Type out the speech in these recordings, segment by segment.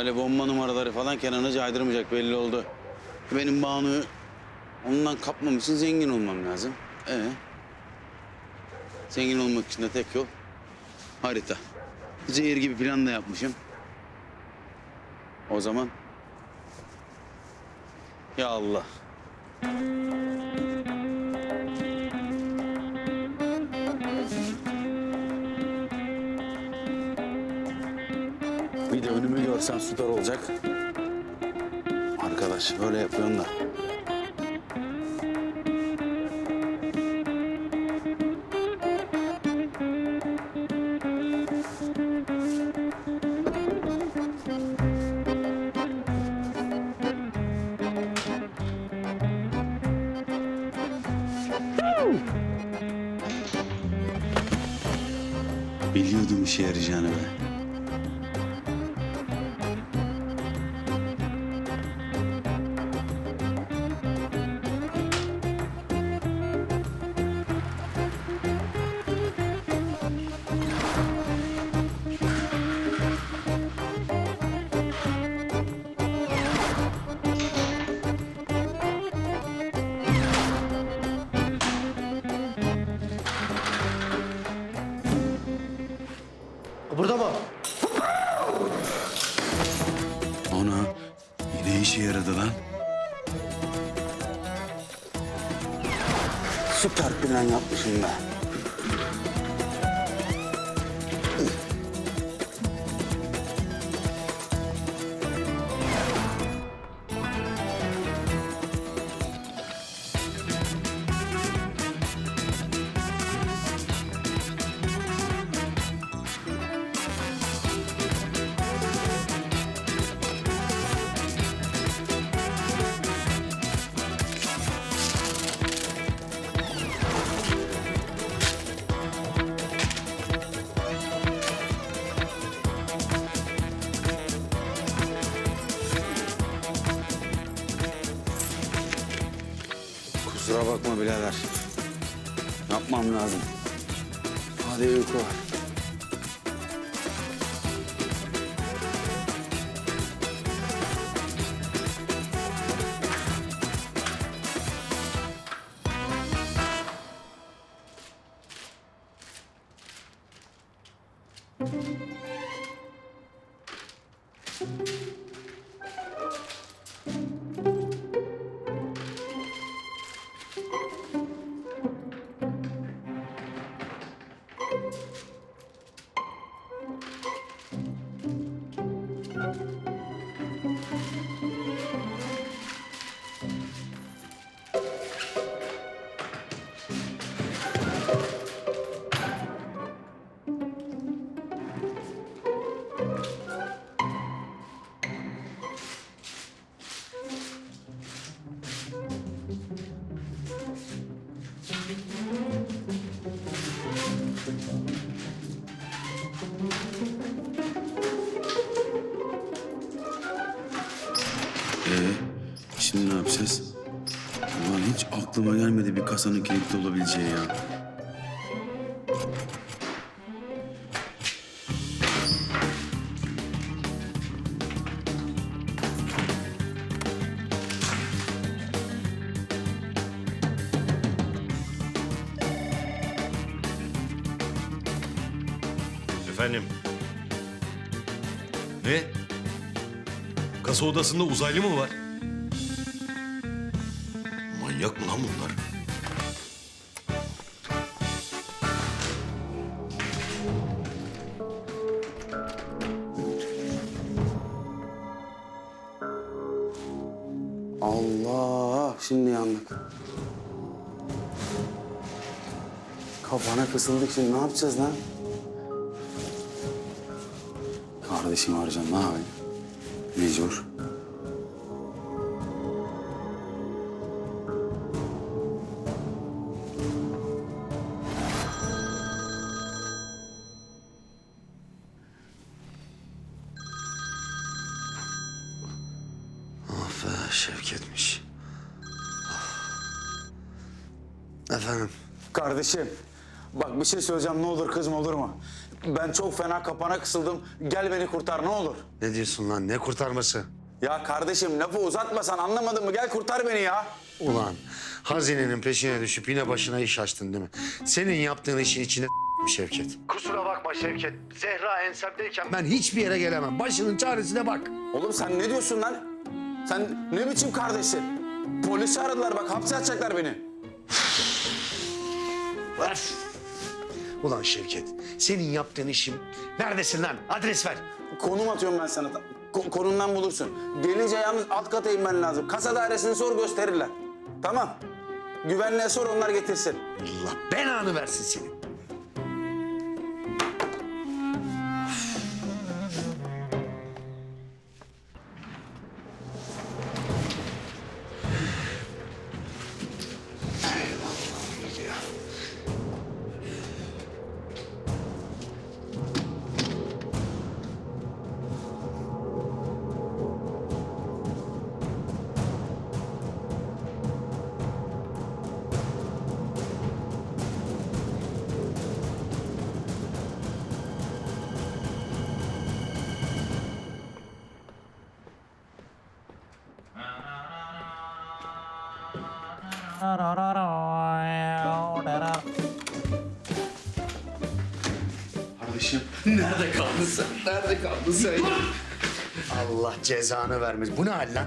Öyle bomba numaraları falan Kenan'ı caydırmayacak belli oldu. Benim Banu'yu ondan kapmam için zengin olmam lazım. Ee, zengin olmak için de tek yol harita. Zehir gibi plan da yapmışım. O zaman ya Allah. Görsem süper olacak. Arkadaş böyle yapıyorsun da. Biliyordum işe yarayacağını be. Burada mı? Ana yine işe yaradı lan. Süper plan yapmışım ben. Kusura bakma birader. Yapmam lazım. Hadi uyku var. Ee, aklıma gelmedi bir kasanın kilitli olabileceği ya. Efendim? Ne? Kasa odasında uzaylı mı var? Manyak mı lan bunlar? Allah şimdi yandık. Kafana kısıldık şimdi ne yapacağız lan? Kardeşim arayacağım ne yapayım? Mecbur. Be Şevket'miş. Efendim? Kardeşim Bak bir şey söyleyeceğim ne olur kızma olur mu? Ben çok fena kapana kısıldım. Gel beni kurtar ne olur. Ne diyorsun lan? Ne kurtarması? Ya kardeşim lafı uzatmasan anlamadın mı? Gel kurtar beni ya. Ulan hazinenin peşine düşüp yine başına iş açtın değil mi? Senin yaptığın işin içine Şevket. Kusura bakma Şevket. Zehra ensemdeyken ben hiçbir yere gelemem. Başının çaresine bak. Oğlum sen ne diyorsun lan? Sen ne biçim kardeşsin? Polisi aradılar bak hapse atacaklar beni. Öf! Ulan Şevket, senin yaptığın işim... Neredesin lan? Adres ver. Konum atıyorum ben sana. Ko- konumdan bulursun. Gelince yalnız alt kata inmen lazım. Kasa dairesini sor gösterirler. Tamam. Güvenliğe sor onlar getirsin. Allah belanı versin senin. Kardeşim. Nerede kaldın sen? Nerede kaldın sen? Allah cezanı vermez. Bu ne hal lan?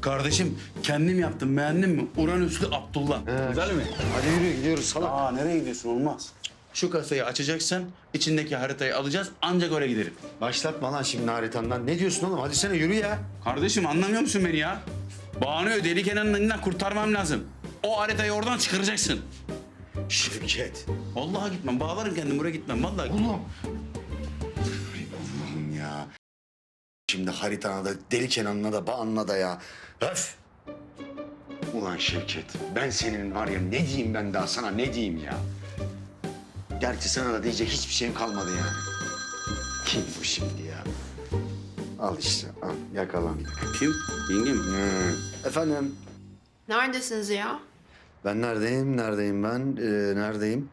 Kardeşim kendim yaptım beğendin mi? Uranüslü Abdullah. Güzel mi? Hadi yürü gidiyoruz salak. Aa nereye gidiyorsun olmaz. Şu kasayı açacaksın, içindeki haritayı alacağız ancak oraya giderim. Başlatma lan şimdi haritandan. Ne diyorsun oğlum? Hadi sene yürü ya. Kardeşim anlamıyor musun beni ya? Banu'yu deli Kenan'ın elinden kurtarmam lazım. O haritayı oradan çıkaracaksın. Şevket. Vallahi gitmem, bağlarım kendimi buraya gitmem. Vallahi gitmem. Oğlum. Allah'ım ya. Şimdi haritana da deli Kenan'ına da Bağan'la da ya. Öf. Ulan Şevket ben senin var ya ne diyeyim ben daha sana ne diyeyim ya. Gerçi sana da diyecek hiçbir şeyim kalmadı yani. Kim bu şimdi ya? Al işte al yakalandık. Kim? Yengem mi? Hı. Efendim Neredesiniz ya? Ben neredeyim neredeyim ben Ee, neredeyim?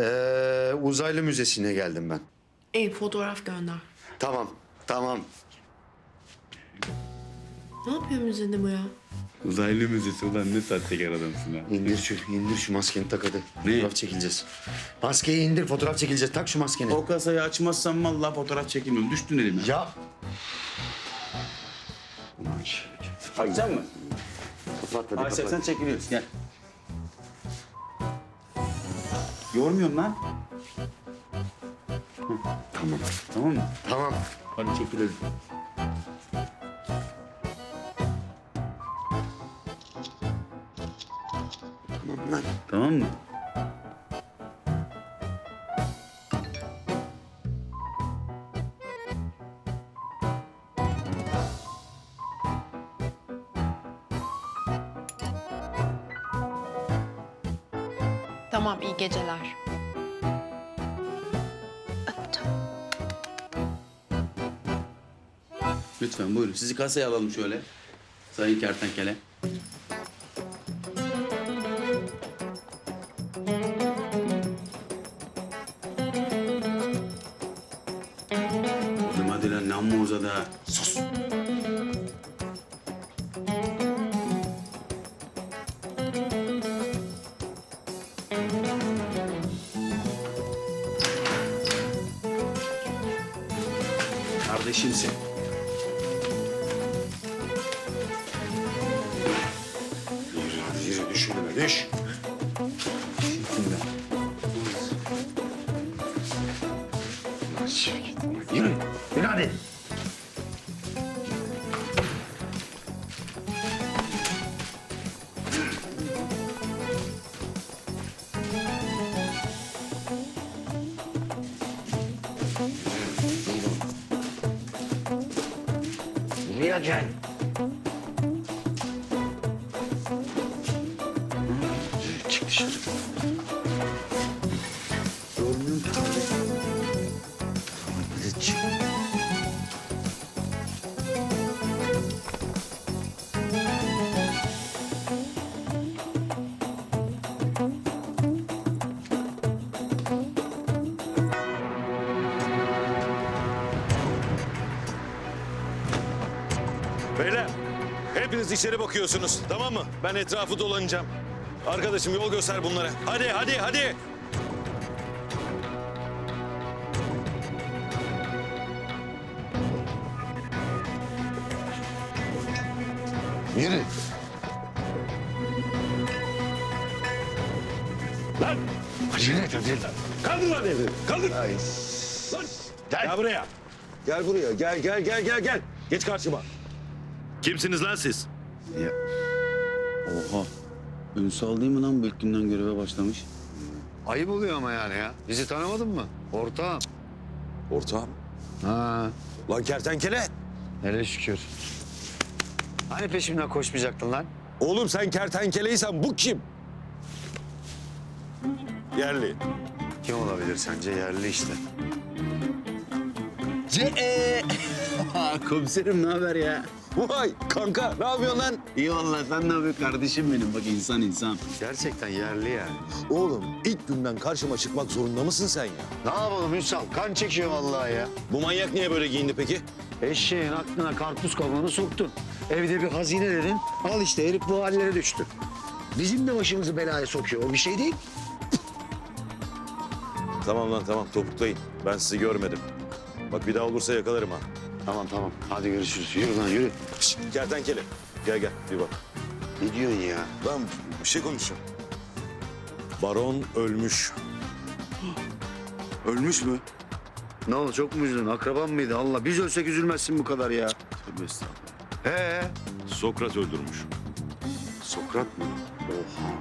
Ee, uzaylı müzesine geldim ben. İyi fotoğraf gönder. Tamam tamam Ne yapıyor müzede bu ya? Uzaylı müzesi ulan ne sahtekar adamsın ha. İndir şu, indir şu maskeni tak hadi. Ne? Fotoğraf çekileceğiz. Maskeyi indir, fotoğraf çekileceğiz. Tak şu maskeni. O kasayı açmazsam vallahi fotoğraf çekilmem. Düştün elime. Ya. Ulan Şevket. Açacak mı? Kapat hadi kapat. sen çekiliyorsun gel. Yormuyorum lan. Tamam. Tamam mı? Tamam. Hadi çekilelim. Tamam lan. Tamam mı? Tamam iyi geceler. Öptüm. Lütfen buyurun. Sizi kasaya alalım şöyle. Sayın Kertenkele. Kardeşimsin. Yürü Buraya gel. Çık dışarı. Görmüyorum ki. Tamam hadi çık. Hepiniz içeri bakıyorsunuz tamam mı? Ben etrafı dolanacağım. Arkadaşım yol göster bunlara. Hadi hadi hadi. Yürü. Lan! Acele et hadi. Kaldır lan elini. Kaldır. Ay. Lan. Gel. buraya. Gel buraya. Gel gel gel gel gel. Geç karşıma. Kimsiniz lan siz? Ya, Oha. Ünsal değil mi lan bu ilk günden göreve başlamış? ayıp oluyor ama yani ya. Bizi tanımadın mı? Ortağım. Ortağım. Ha, Lan kertenkele. hele şükür. Hani peşimden koşmayacaktın lan? Oğlum sen kertenkeleysen bu kim? Yerli. Kim olabilir sence? Yerli işte. Ce Komiserim ne haber ya? Vay kanka ne yapıyorsun lan? İyi vallahi sen ne yapıyorsun kardeşim benim? Bak insan insan. Gerçekten yerli yani. Oğlum ilk günden karşıma çıkmak zorunda mısın sen ya? Ne yapalım Ünsal? Kan çekiyor vallahi ya. Bu manyak niye böyle giyindi peki? Eşeğin aklına karpuz kabuğunu soktun. Evde bir hazine dedin. Al işte herif bu hallere düştü. Bizim de başımızı belaya sokuyor. O bir şey değil. Tamam lan tamam topuklayın. Ben sizi görmedim. Bak bir daha olursa yakalarım ha. Tamam tamam. Hadi görüşürüz. Yürü lan yürü. Şişt, kertenkele. Gel gel bir bak. Ne diyorsun ya? Ben bir şey konuşacağım. Baron ölmüş. Ölmüş mü? Ne oldu çok mu üzüldün? Akraban mıydı? Allah biz ölsek üzülmezsin bu kadar ya. Tövbe estağfurullah. He. Sokrat öldürmüş. Sokrat mı? Oha.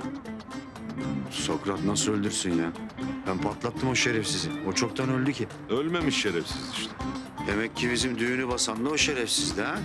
Sokrat nasıl öldürsün ya? Ben patlattım o şerefsizi. O çoktan öldü ki. Ölmemiş şerefsiz işte. Demek ki bizim düğünü basan da o şerefsizdi ha?